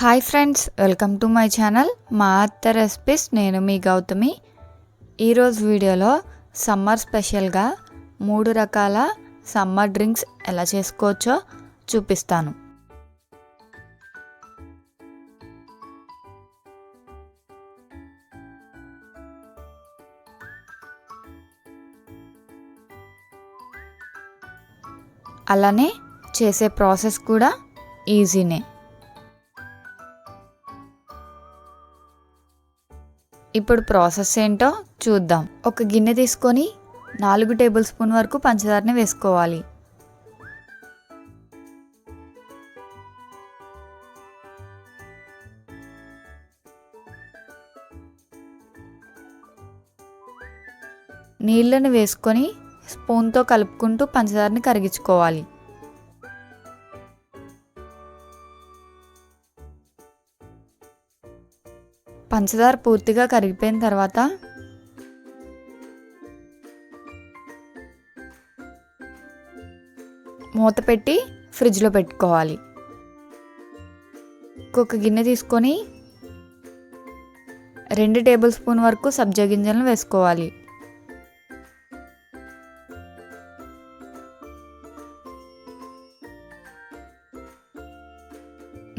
Hi friends welcome to my channel మా అత్త recipes. నేను మీ గౌతమి. ఈరోజు వీడియోలో సమ్మర్ స్పెషల్గా మూడు రకాల సమ్మర్ డ్రింక్స్ ఎలా చేసుకోవచ్చో చూపిస్తాను. అలానే చేసే ప్రాసెస్ కూడా ఈజీనే. ఇప్పుడు ప్రాసెస్ ఏంటో చూద్దాం. ఒక గిన్నె తీసుకొని నాలుగు టేబుల్ స్పూన్ వరకు పంచదారని వేసుకోవాలి. నీళ్ళని వేసుకొని స్పూన్తో కలుపుకుంటూ పంచదారని కరిగించుకోవాలి. పంచదార పూర్తిగా కరిగిపోయిన తర్వాత మూత పెట్టి ఫ్రిడ్జ్లో పెట్టుకోవాలి. ఇంకొక గిన్నె తీసుకొని రెండు టేబుల్ స్పూన్ వరకు సబ్జా గింజలను వేసుకోవాలి.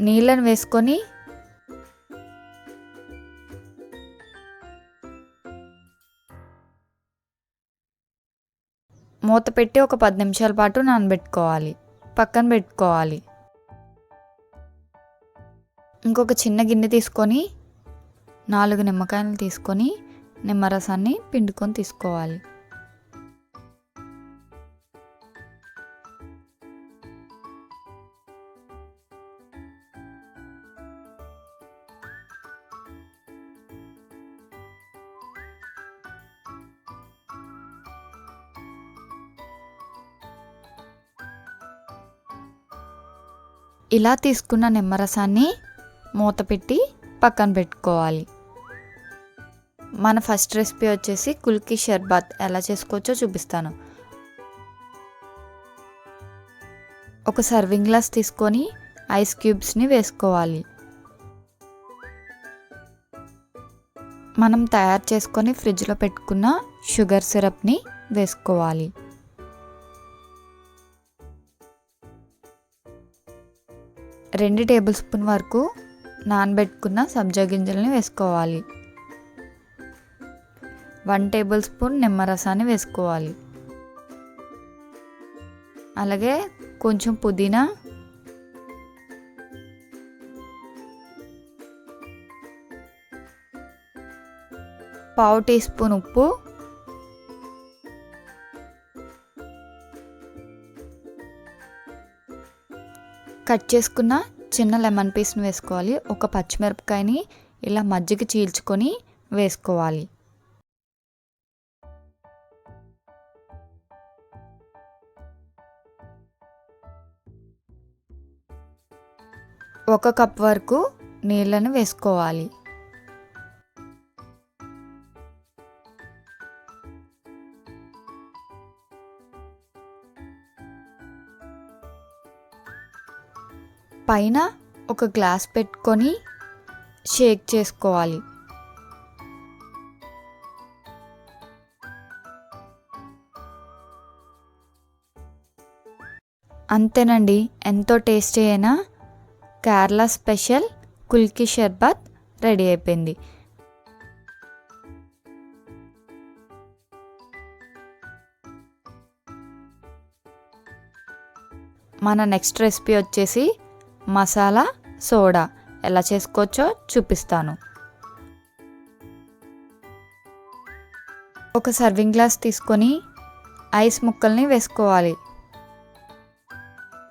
నీళ్ళను వేసుకొని మూత పెట్టి ఒక పది నిమిషాల పాటు నానబెట్టుకోవాలి. పక్కన పెట్టుకోవాలి. ఇంకొక చిన్న గిన్నె తీసుకొని నాలుగు నిమ్మకాయలు తీసుకొని నిమ్మరసాన్ని పిండుకొని తీసుకోవాలి. ఇలా తీసుకున్న నిమ్మరసాన్ని మూత పెట్టి పక్కన పెట్టుకోవాలి. మన ఫస్ట్ రెసిపీ వచ్చేసి కుల్కి షర్బత్. ఎలా చేసుకోవచ్చో చూపిస్తాను. ఒక సర్వింగ్ గ్లాస్ తీసుకొని ఐస్ క్యూబ్స్ని వేసుకోవాలి. మనం తయారు చేసుకొని ఫ్రిడ్జ్లో పెట్టుకున్న షుగర్ సిరప్ని వేసుకోవాలి. రెండు టేబుల్ స్పూన్ వరకు నానబెట్టుకున్న సబ్జా గింజల్ని వేసుకోవాలి. వన్ టేబుల్ స్పూన్ నిమ్మరసాన్ని వేసుకోవాలి. అలాగే కొంచెం పుదీనా పావు టీ స్పూన్ ఉప్పు కట్ చేసుకున్న చిన్న లెమన్ పీస్ని వేసుకోవాలి. ఒక పచ్చిమిరపకాయని ఇలా మజ్జిగ చీల్చుకొని వేసుకోవాలి. ఒక కప్ వరకు నీళ్ళని వేసుకోవాలి. పైన ఒక గ్లాస్ పెట్టుకొని షేక్ చేసుకోవాలి. అంతేనండి ఎంతో టేస్టీ అయినా కేరళ స్పెషల్ కుల్కి షర్బత్ రెడీ అయిపోయింది. మన నెక్స్ట్ రెసిపీ వచ్చేసి మసాలా సోడా ఎలా చేసుకోవచ్చో చూపిస్తాను. ఒక సర్వింగ్ గ్లాస్ తీసుకొని ఐస్ ముక్కల్ని వేసుకోవాలి.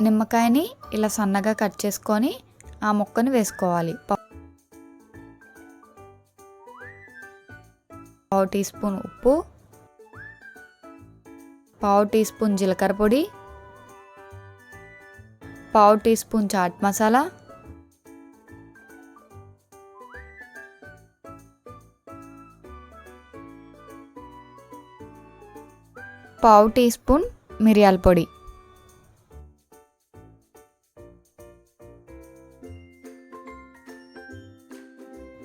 నిమ్మకాయని ఇలా సన్నగా కట్ చేసుకొని ఆ ముక్కని వేసుకోవాలి. పావు టీ స్పూన్ ఉప్పు పావు టీ స్పూన్ జీలకర్ర పొడి పావు టీ స్పూన్ చాట్ మసాలా. పావు టీ స్పూన్ మిరియాల పొడి.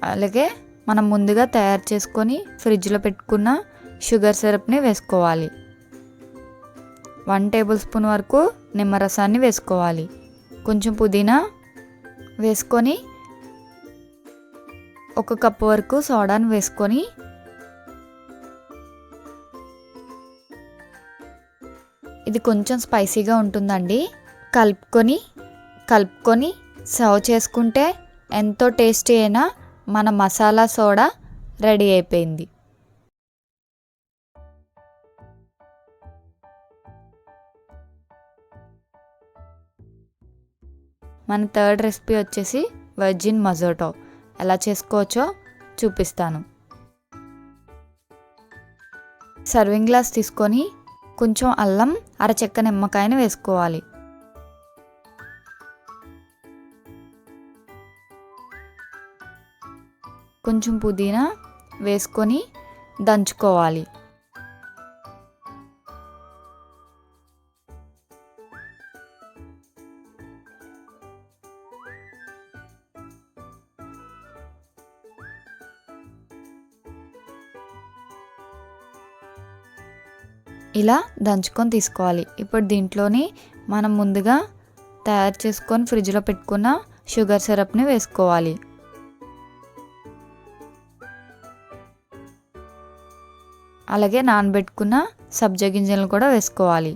అలాగే మనం ముందుగా తయారు చేసుకొని ఫ్రిడ్జ్లో పెట్టుకున్న షుగర్ సిరప్ని వేసుకోవాలి. వన్ టేబుల్ స్పూన్ వరకు నిమ్మరసాన్ని వేసుకోవాలి. కొంచెం పుదీనా వేసుకొని ఒక కప్పు వరకు సోడాను వేసుకొని ఇది కొంచెం స్పైసీగా ఉంటుందండి. కలుపుకొని కలుపుకొని సర్వ్ చేసుకుంటే ఎంతో టేస్టీ అయినా మన మసాలా సోడా రెడీ అయిపోయింది. మన థర్డ్ రెసిపీ వచ్చేసి వర్జిన్ మజోటో ఎలా చేసుకోవచ్చో చూపిస్తాను. సర్వింగ్ గ్లాస్ తీసుకొని కొంచెం అల్లం అరచెక్క నిమ్మకాయని వేసుకోవాలి. కొంచెం పుదీనా వేసుకొని దంచుకోవాలి. ఇలా దంచుకొని తీసుకోవాలి. ఇప్పుడు దీంట్లోని మనం ముందుగా తయారు చేసుకొని ఫ్రిడ్జ్లో పెట్టుకున్న షుగర్ సిరప్ని వేసుకోవాలి. అలాగే నానబెట్టుకున్న సబ్జ గింజలను కూడా వేసుకోవాలి.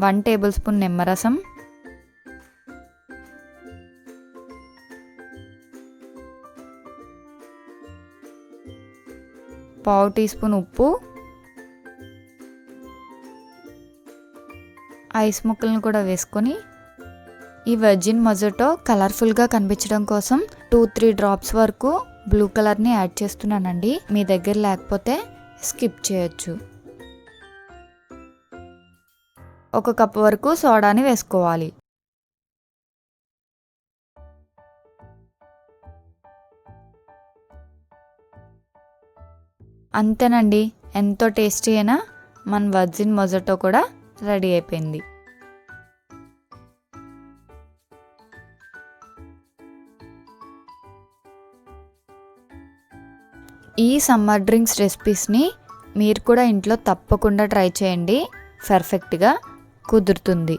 వన్ టేబుల్ స్పూన్ నిమ్మరసం పావు టీ స్పూన్ ఉప్పు ఐస్ ముక్కలను కూడా వేసుకొని ఈ వెర్జిన్ మొజటో కలర్ఫుల్గా కనిపించడం కోసం టూ త్రీ డ్రాప్స్ వరకు బ్లూ కలర్ని యాడ్ చేస్తున్నానండి. మీ దగ్గర లేకపోతే స్కిప్ చేయొచ్చు. ఒక కప్ వరకు సోడాని వేసుకోవాలి. అంతేనండి ఎంతో టేస్టీ అయినా మన వర్జిన్ మొజటో కూడా రెడీ అయిపోయింది. ఈ సమ్మర్ డ్రింక్స్ రెసిపీస్ని మీరు కూడా ఇంట్లో తప్పకుండా ట్రై చేయండి. పర్ఫెక్ట్గా కుదురుతుంది.